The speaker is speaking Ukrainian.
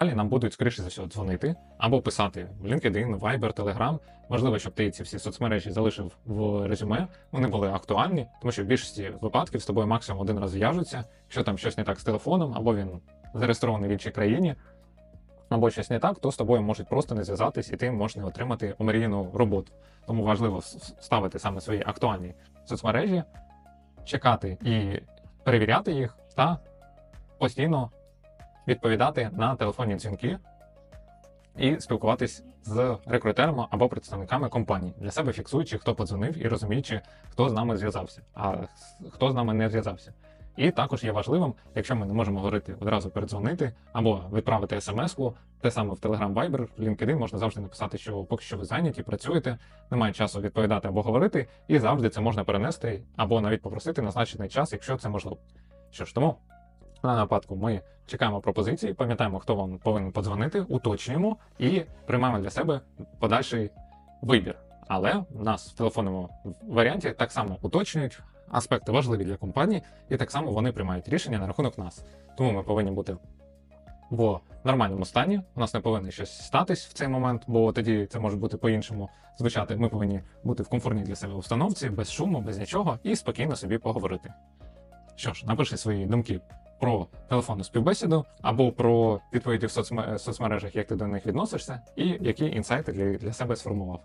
Далі нам будуть, скоріше за все, дзвонити або писати в LinkedIn, Viber, Telegram. Важливо, щоб ти ці всі соцмережі залишив в резюме. Вони були актуальні, тому що в більшості випадків з тобою максимум один раз зв'яжуться. Якщо там щось не так з телефоном, або він зареєстрований в іншій країні, або щось не так, то з тобою можуть просто не зв'язатись, і ти можеш не отримати омріяну роботу. Тому важливо ставити саме свої актуальні соцмережі, чекати і перевіряти їх та постійно відповідати на телефонні дзвінки і спілкуватись з рекрутерами або представниками компаній, для себе фіксуючи, хто подзвонив і розуміючи, хто з нами зв'язався, а хто з нами не зв'язався. І також є важливим, якщо ми не можемо говорити одразу передзвонити або відправити смс-ку, те саме в Telegram Viber, в LinkedIn можна завжди написати, що поки що ви зайняті, працюєте, немає часу відповідати або говорити, і завжди це можна перенести або навіть попросити назначений час, якщо це можливо. Що ж, тому в даному випадку ми чекаємо пропозиції, пам'ятаємо, хто вам повинен подзвонити, уточнюємо і приймаємо для себе подальший вибір. Але нас в телефонному варіанті так само уточнюють аспекти важливі для компанії, і так само вони приймають рішення на рахунок нас. Тому ми повинні бути в нормальному стані. У нас не повинно щось статись в цей момент, бо тоді це може бути по-іншому звучати. Ми повинні бути в комфортній для себе установці, без шуму, без нічого, і спокійно собі поговорити. Що ж, напиши свої думки про телефонну співбесіду або про відповіді в соцме- соцмережах, як ти до них відносишся, і які інсайти для, для себе сформував.